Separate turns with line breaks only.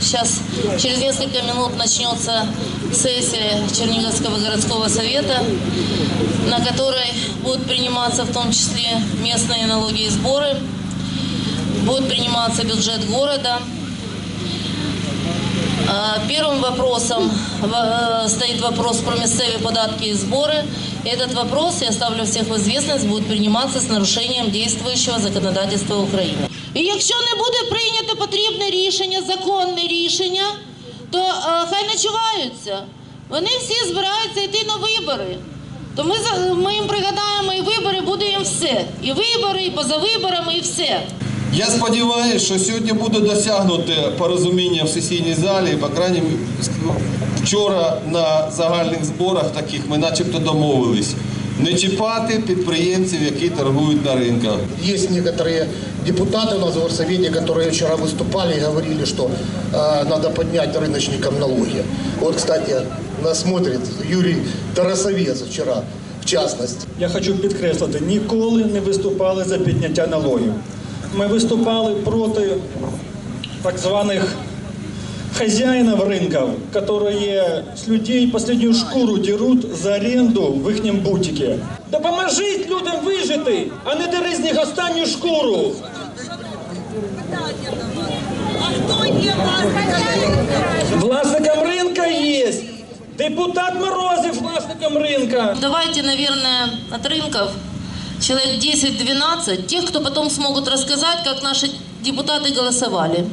Сейчас через несколько минут начнется сессия Черниговского городского совета, на которой будут приниматься в том числе местные налоги и сборы, будет приниматься бюджет города. А, Первым вопросом э, стоит вопрос про местные податки и сборы. И Этот вопрос, я ставлю всех в известность, будет приниматься с нарушением действующего законодательства України. І якщо не буде прийнято потрібне рішення, законне рішення, то е, хай начуваються. Вони всі збираються йти на вибори. То ми, за- ми їм пригадаємо, і вибори буде їм все. І вибори, і поза виборами, і все.
Я сподіваюся, що сьогодні буде досягнуте порозуміння в сесійній залі. По крайній мірі, вчора на загальних зборах таких ми начебто домовились. Не чіпати підприємців, які торгують на ринках.
Есть некоторые депутаты у нас в горсовете, которые вчера выступали и говорили, что э, надо поднять рыночникам налоги. Вот, кстати, нас смотрит Юрий Тарасовец вчера, в частности.
Я хочу підкреслити, ніколи не виступали за підняття налогів. Ми виступали проти так званих хозяинов рынков, которые с людей последнюю шкуру дерут за аренду в їхньому бутике. Допоможіть людям вижити, а не дери з них останню шкуру. Власником ринка є. Депутат Морозів власником ринка.
Давайте, наверное, от рынков человек 10-12, тех, кто потом смогут рассказать, как наши депутаты голосовали.